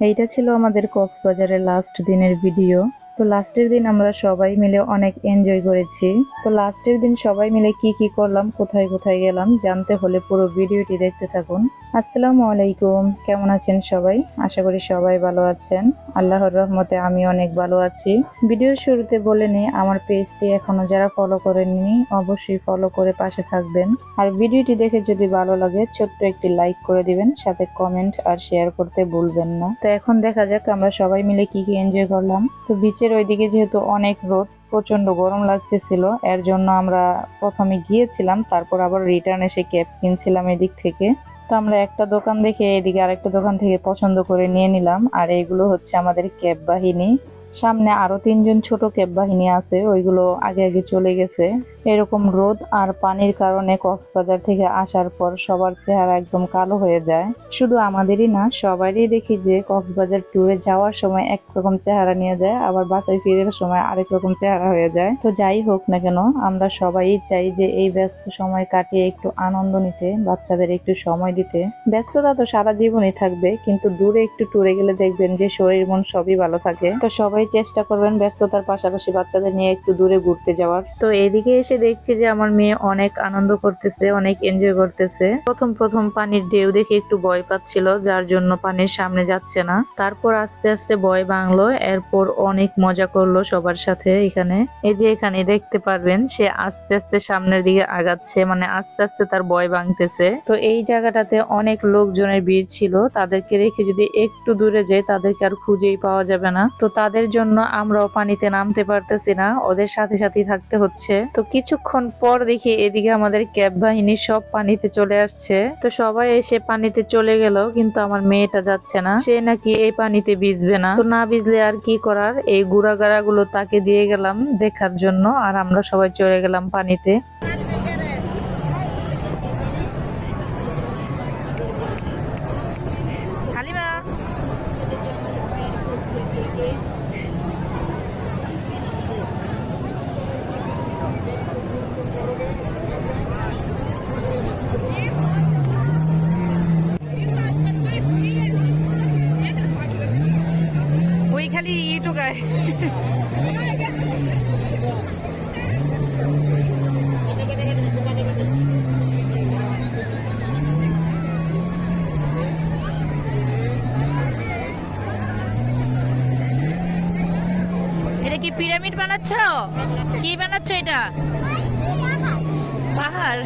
এইটা ছিল আমাদের কক্সবাজারের লাস্ট দিনের ভিডিও তো লাস্টের দিন আমরা সবাই মিলে অনেক এনজয় করেছি। তো লাস্টের দিন সবাই মিলে কি কি করলাম, কোথায় কোথায় গেলাম, জানতে হলে পুরো ভিডিওটি দেখতে থাকুন। আসসালামু আলাইকুম, কেমন আছেন সবাই? আশা করি সবাই ভালো আছেন। আল্লাহর রহমতে আমি অনেক ভালো আছি। ভিডিওর শুরুতে বলে নিই, আমার পেজটি এখনও যারা ফলো করেননি, অবশ্যই ফলো করে পাশে থাকবেন। আর ভিডিওটি দেখে যদি ভালো লাগে, ছোট্ট একটি লাইক করে দিবেন, সাথে কমেন্ট আর শেয়ার করতে ভুলবেন না। তো এখন দেখা যাক আমরা সবাই মিলে কি কি এনজয় করলাম। তো বিচের ওইদিকে যেহেতু অনেক রোদ প্রচণ্ড গরম লাগতেছিল, এর জন্য আমরা প্রথমে গিয়েছিলাম, তারপর আবার রিটার্ন এসে ক্যাব কিনছিলাম এদিক থেকে। তো আমরা একটা দোকান দেখে এদিকে আরেকটা দোকান থেকে পছন্দ করে নিয়ে নিলাম, আর এগুলো হচ্ছে আমাদের ক্যাব বাহিনী। সামনে আরও তিনজন ছোট ক্যাব বাহিনী আছে, ওইগুলো আগে আগে চলে গেছে। এরকম রোদ আর পানির কারণে কক্সবাজার থেকে আসার পর সবার চেহারা একদম কালো হয়ে যায়। শুধু আমাদেরই না, সবারই দেখি যে কক্সবাজার ট্যুরে যাওয়ার সময় একরকম চেহারা নিয়ে যায়, আবার বাসায় ফিরের সময় আরেক রকম চেহারা হয়ে যায়। তো যাই হোক না কেন, আমরা সবাই চাই যে এই ব্যস্ত সময় কাটিয়ে একটু আনন্দ নিতে, বাচ্চাদের একটু সময় দিতে। ব্যস্ততা তো সারা জীবনই থাকবে, কিন্তু দূরে একটু ট্যুরে গেলে দেখবেন যে শরীর মন সবই ভালো থাকে। তো সবাই চেষ্টা করবেন ব্যস্ততার পাশাপাশি বাচ্চাদের নিয়ে একটু দূরে ঘুরতে যাওয়ার। তো এদিকে এসে দেখছি যে আমার মেয়ে অনেক আনন্দ করতেছে, অনেক এনজয় করতেছে। প্রথম প্রথম পানির ঢেউ দেখে একটু ভয় পাচ্ছিল, যার জন্য পানির সামনে যাচ্ছে না। তারপর আস্তে আস্তে ভয় ভাঙলো, এরপর অনেক মজা করল সবার সাথে এখানে। এই যে এখানে দেখতে পারবেন, সে আস্তে আস্তে সামনের দিকে আগাচ্ছে মানে আস্তে আস্তে তার ভয় ভাঙতেছে। তো এই জায়গাটাতে অনেক লোকজনের ভিড় ছিল, তাদেরকে রেখে যদি একটু দূরে যাই, তাদেরকে আর খুঁজেই পাওয়া যাবে না। তো তাদের জন্য আমরাও পানিতে নামতে পারতেছি না, ওদের সাথে সাথেই থাকতে হচ্ছে। তো কিছুক্ষণ পর দেখি এদিকে আমাদের ক্যাব বাহিনী সব পানিতে চলে আসছে। তো সবাই এসে পানিতে চলে গেল, কিন্তু আমার মেয়েটা যাচ্ছে না। সে নাকি এই পানিতে ভিজবে না। তো না ভিজলে আর কি করার? এই গুড়াগাড়া গুলো তাকে দিয়ে গেলাম দেখার জন্য, আর আমরা সবাই চলে গেলাম পানিতে। খালি ইটুকায় এটা কি পিরামিড বানাচ্ছ? কি বানাচ্ছ এটা? পাহাড়।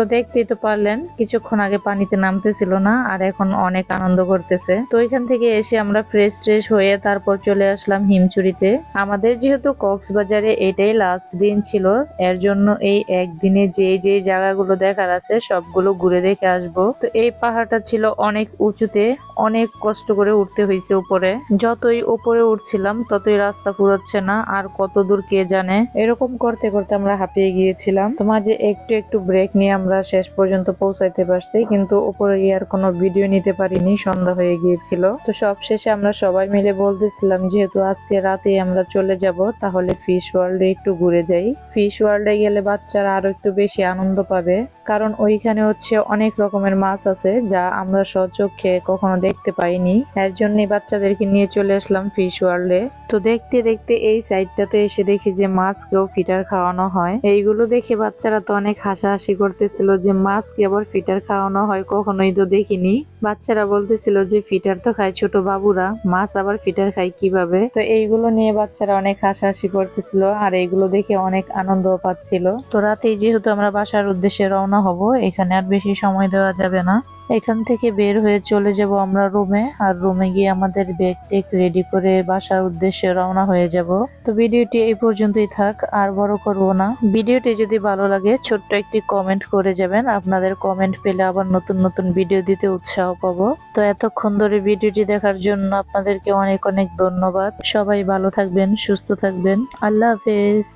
তো দেখতেই তো পারলেন, কিছুক্ষণ আগে পানিতে নামতেছিল না আর এখন অনেক আনন্দ করতেছে। তো এখান থেকে এসে আমরা ফ্রেশ ট্রেশ হয়ে তারপর চলে আসলাম হিমচুরিতে। আমাদের যেহেতু কক্সবাজারে এটাই লাস্ট দিন ছিল, এর জন্য এই একদিনে যে যে জায়গাগুলো দেখার আছে সবগুলো ঘুরে দেখে আসব। তো এই পাহাড়টা ছিল অনেক উঁচুতে, অনেক কষ্ট করে উঠতে হয়েছে উপরে। যতই উপরে উঠছিলাম, ততই রাস্তা ফুরোচ্ছে না আর কত দূর কে জানে। এরকম করতে করতে আমরা হাঁপিয়ে গিয়েছিলাম। তো মাঝে একটু একটু ব্রেক নিয়ে আমরা শেষ পর্যন্ত পৌঁছাইতে পারছি, কিন্তু উপরে গিয়ে আর কোনো ভিডিও নিতে পারিনি, সন্ধ্যা হয়ে গিয়েছিল। তো সব শেষে আমরা সবাই মিলে বলতেছিলাম, যেহেতু আজকে রাতে আমরা চলে যাব, তাহলে ফিশ ওয়ার্ল্ডে একটু ঘুরে যাই। ফিশ ওয়ার্ল্ডে গেলে বাচ্চারা আরও একটু বেশি আনন্দ পাবে। কারণ ওইখানে হচ্ছে অনেক রকমের মাছ আছে যা আমরা সচক্ষে কখনো দেখতে পাইনি। এর জন্যই বাচ্চাদেরকে নিয়ে চলে আসলাম ফিশ ওয়ার্ল্ডে তো দেখতে দেখতে এই সাইডটাতে এসে দেখি যে মাছকেও ফিটার খাওয়ানো হয়। এইগুলো দেখে বাচ্চারা তো অনেক হাসাহাসি করতেছিল যে মাছকে আবার ফিটার খাওয়ানো হয় কখনোই তো দেখিনি। বাচ্চারা বলতেছিল যে ফিটার তো খায় ছোট বাবুরা, মাছ আবার ফিটার খায় কীভাবে? তো এইগুলো নিয়ে বাচ্চারা অনেক হাসাহাসি করতেছিল আর এইগুলো দেখে অনেক আনন্দ পাচ্ছিল। তো রাতেই যেহেতু আমরা বাসার উদ্দেশ্যে রওনা হব, এখানে আর বেশি সময় দেওয়া যাবে না। এখান থেকে বের হয়ে চলে যাব আমরা রুমে, আর রুমে গিয়ে আমাদের ব্যাগ টেক রেডি করে বাসার উদ্দেশ্যে রওনা হয়ে যাব। তো ভিডিওটি এই পর্যন্তই থাক, আর বড় করব না। ভিডিওটি যদি ভালো লাগে, ছোট্ট একটি কমেন্ট করে যাবেন। আপনাদের কমেন্ট পেলে আবার নতুন নতুন ভিডিও দিতে উৎসাহ পাবো। তো এতক্ষণ ধরে ভিডিওটি দেখার জন্য আপনাদেরকে অনেক অনেক ধন্যবাদ। সবাই ভালো থাকবেন, সুস্থ থাকবেন। আল্লাহ হাফেজ।